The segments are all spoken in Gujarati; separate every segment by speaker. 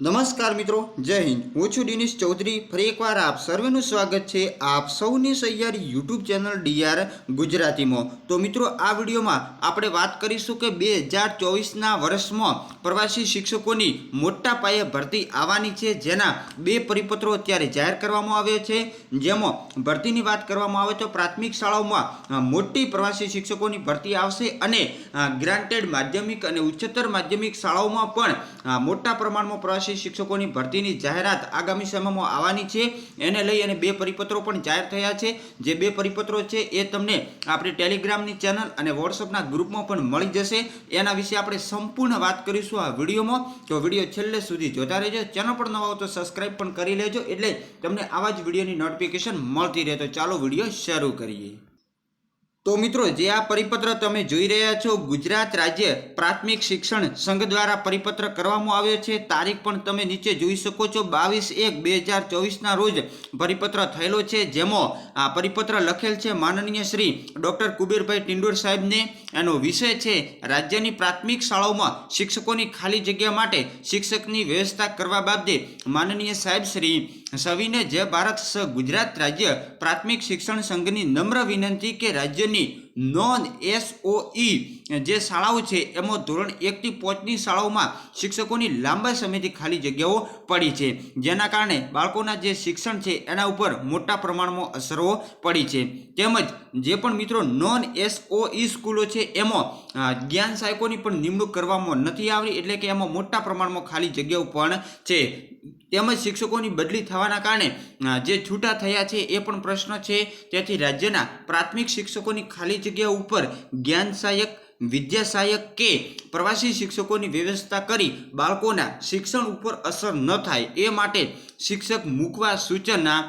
Speaker 1: નમસ્કાર મિત્રો, જય હિન્દ. હું છું દિનેશ ચૌધરી. ફરી એકવાર આપ સર્વેનું સ્વાગત છે આપ સૌની સૈયારી યુટ્યુબ ચેનલ ડીઆર ગુજરાતીમાં. તો મિત્રો, આ વિડીયોમાં આપણે વાત કરીશું કે બે હજાર ચોવીસના વર્ષમાં પ્રવાસી શિક્ષકોની મોટા પાયે ભરતી આવવાની છે, જેના બે પરિપત્રો અત્યારે જાહેર કરવામાં આવ્યા છે. જેમાં ભરતીની વાત કરવામાં આવે તો પ્રાથમિક શાળાઓમાં મોટી પ્રવાસી શિક્ષકોની ભરતી આવશે અને ગ્રાન્ટેડ માધ્યમિક અને ઉચ્ચતર માધ્યમિક શાળાઓમાં પણ મોટા પ્રમાણમાં પ્રવાસી શિક્ષકોની ભરતીની જાહેરાત આગામી સમયમાં આવવાની છે. એને લઈ અને બે પરિપત્રો પણ જાહેર થયા છે. જે બે પરિપત્રો છે એ તમને આપણી ટેલિગ્રામની ચેનલ અને વોટ્સઅપના ગ્રુપમાં પણ મળી જશે. એના વિશે આપણે સંપૂર્ણ વાત કરીશું આ વિડીયોમાં. તો વીડિયો છેલ્લે સુધી જોતા રહેજો. ચેનલ પર નવા હો તો સબસ્ક્રાઇબ પણ કરી લેજો. એટલે તમને આવા જ વિડીયોની નોટિફિકેશન મળતી રહે. તો ચાલો વીડિયો શરૂ કરીએ. તો મિત્રો, જે આ પરિપત્ર તમે જોઈ રહ્યા છો, ગુજરાત રાજ્ય પ્રાથમિક શિક્ષણ સંઘ દ્વારા પરિપત્ર કરવામાં આવ્યો છે. તારીખ પણ તમે નીચે જોઈ શકો છો. બાવીસ એક બે હજાર ચોવીસના રોજ પરિપત્ર થયેલો છે, જેમાં આ પરિપત્ર લખેલ છે. માનનીય શ્રી ડૉક્ટર કુબેરભાઈ ટિંડોર સાહેબને એનો વિષય છે, રાજ્યની પ્રાથમિક શાળાઓમાં શિક્ષકોની ખાલી જગ્યા માટે શિક્ષકની વ્યવસ્થા કરવા બાબતે માનનીય સાહેબ શ્રી સવિને જય ભારત ગુજરાત રાજ્ય પ્રાથમિક શિક્ષણ સંઘની નમ્ર વિનંતી કે રાજ્યની નોન એસઓઈ જે શાળાઓ છે, એમાં ધોરણ એકથી પાંચની શાળાઓમાં શિક્ષકોની લાંબા સમયથી ખાલી જગ્યાઓ પડી છે, જેના કારણે બાળકોના જે શિક્ષણ છે, એના ઉપર મોટા પ્રમાણમાં અસરો પડી છે. તેમજ જે પણ મિત્રો નોન એસઓઈ સ્કૂલો છે, એમાં જ્ઞાન સહાયકોની પણ નિમણૂક કરવામાં નથી આવી, એટલે કે એમાં મોટા પ્રમાણમાં ખાલી જગ્યાઓ પણ છે. તેમજ શિક્ષકોની બદલી થવાના કારણે જે છૂટા થયા છે એ પણ પ્રશ્ન છે. તેથી રાજ્યના પ્રાથમિક શિક્ષકોની ખાલી જગ્યા ઉપર જ્ઞાન સહાયક, વિદ્યા સહાયક કે પ્રવાસી શિક્ષકોની વ્યવસ્થા કરી બાળકોના શિક્ષણ ઉપર અસર ન થાય એ માટે શિક્ષક મૂકવા સૂચના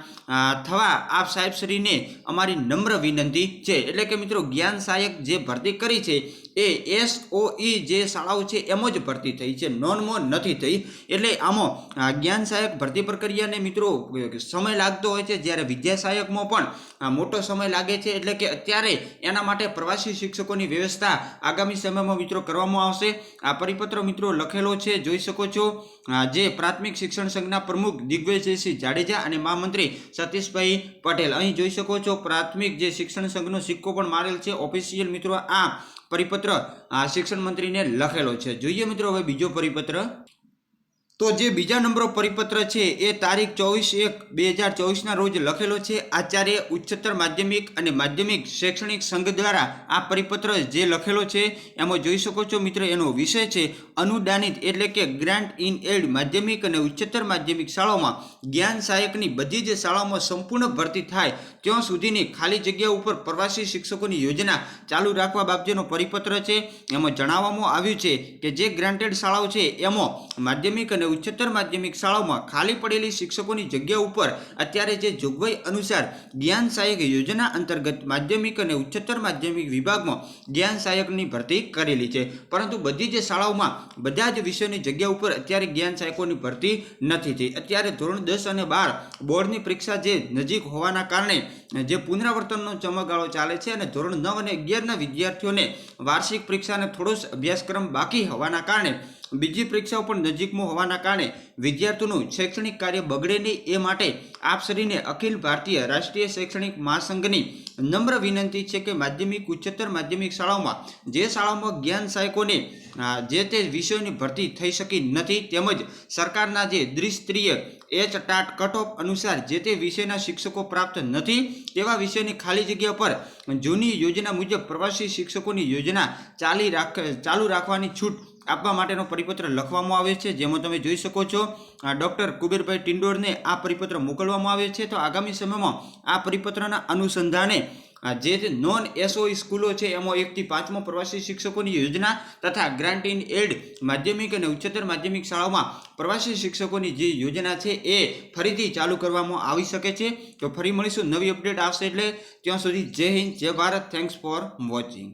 Speaker 1: થવા આપ સાહેબશ્રીને અમારી નમ્ર વિનંતી છે. એટલે કે મિત્રો, જ્ઞાન સહાયક જે ભરતી કરી છે એ એસઓઈ જે શાળાઓ છે, એમાં જ ભરતી થઈ છે. નોનમાં નથી થઈ. એટલે આમાં જ્ઞાન સહાયક ભરતી પ્રક્રિયાને મિત્રો, સમય લાગતો હોય છે. જ્યારે વિદ્યા સહાયકમાં પણ મોટો સમય લાગે છે. એટલે કે અત્યારે એના માટે પ્રવાસી શિક્ષકોની વ્યવસ્થા આગામી સમયમાં મિત્રો કરવામાં આવશે. આ પરિપત્ર મિત્રો લખેલો છે. જોઈ શકો છો. જે પ્રાથમિક શિક્ષણ સંઘના પ્રમુખ દિગ્વિજયસિંહ જાડેજા અને મહામંત્રી સતીશભાઈ પટેલ. અહીં જોઈ શકો છો, પ્રાથમિક જે શિક્ષણ સંઘનો સિક્કો પણ મારેલ છે. ઓફિશિયલ મિત્રો, આ પરિપત્ર આ શિક્ષણ મંત્રીને લખેલો છે. જોઈએ મિત્રો હવે બીજો પરિપત્ર. તો જે બીજા નંબરો પરિપત્ર છે એ તારીખ ચોવીસ એક બે હજાર ચોવીસના રોજ લખેલો છે. આચાર્ય ઉચ્ચતર માધ્યમિક અને માધ્યમિક શૈક્ષણિક સંઘ દ્વારા આ પરિપત્ર જે લખેલો છે, એમાં જોઈ શકો છો મિત્ર એનો વિષય છે અનુદાનિત એટલે કે ગ્રાન્ટ ઇન એડ માધ્યમિક અને ઉચ્ચતર માધ્યમિક શાળાઓમાં. જ્ઞાન સહાયકની બધી જ શાળાઓમાં સંપૂર્ણ ભરતી થાય ત્યાં સુધીની ખાલી જગ્યા ઉપર પ્રવાસી શિક્ષકોની યોજના ચાલુ રાખવા બાબતેનો પરિપત્ર છે. એમાં જણાવવામાં આવ્યું છે કે જે ગ્રાન્ટેડ શાળાઓ છે, એમાં માધ્યમિક અને ઉચ્ચતર માધ્યમિક શાળાઓમાં ખાલી પડેલી શિક્ષકોની જગ્યા ઉપર અત્યારે જે જોગવાઈ અનુસાર જ્ઞાન સહાયક યોજના અંતર્ગત માધ્યમિક અને ઉચ્ચતર માધ્યમિક વિભાગમાં જ્ઞાન સહાયકની ભરતી કરેલી છે. પરંતુ બધી જ શાળાઓમાં બધા જ વિષયોની જગ્યા ઉપર અત્યારે જ્ઞાન સહાયકોની ભરતી નથી થઈ. અત્યારે ધોરણ દસ અને બાર બોર્ડની પરીક્ષા જે નજીક હોવાના કારણે જે પુનરાવર્તનનો સમયગાળો ચાલે છે અને ધોરણ નવ અને અગિયારના વિદ્યાર્થીઓને વાર્ષિક પરીક્ષાને થોડો અભ્યાસક્રમ બાકી હોવાના કારણે બીજી પરીક્ષાઓ પણ નજીકમાં હોવાના કારણે વિદ્યાર્થીઓનું શૈક્ષણિક કાર્ય બગડે નહીં એ માટે આપશ્રીને અખિલ ભારતીય રાષ્ટ્રીય શૈક્ષણિક મહાસંઘની નમ્ર વિનંતી છે કે માધ્યમિક, ઉચ્ચતર માધ્યમિક શાળાઓમાં જે શાળાઓમાં જ્ઞાન સહાયકોને જે તે વિષયોની ભરતી થઈ શકી નથી તેમજ સરકારના જે દ્વિસ્તરીય એચ ટાટ કટ અનુસાર જે તે વિષયના શિક્ષકો પ્રાપ્ત નથી તેવા વિષયની ખાલી જગ્યા પર જૂની યોજના મુજબ પ્રવાસી શિક્ષકોની યોજના ચાલી રાખ, ચાલુ રાખવાની છૂટ આપવા માટેનો પરિપત્ર લખવામાં આવે છે. જેમાં તમે જોઈ શકો છો ડૉક્ટર કુબેરભાઈ ટિંડોરને આ પરિપત્ર મોકલવામાં આવે છે. તો આગામી સમયમાં આ પરિપત્રના અનુસંધાને જે નોન એસઓઈ સ્કૂલો છે, એમાં એકથી પાંચમો પ્રવાસી શિક્ષકોની યોજના તથા ગ્રાન્ટ ઇન એડ માધ્યમિક અને ઉચ્ચતર માધ્યમિક શાળાઓમાં પ્રવાસી શિક્ષકોની જે યોજના છે, એ ફરીથી ચાલુ કરવામાં આવી શકે છે. તો ફરી મળીશું. નવી અપડેટ આવશે એટલે ત્યાં સુધી જય હિન્દ, જય ભારત. Thanks for watching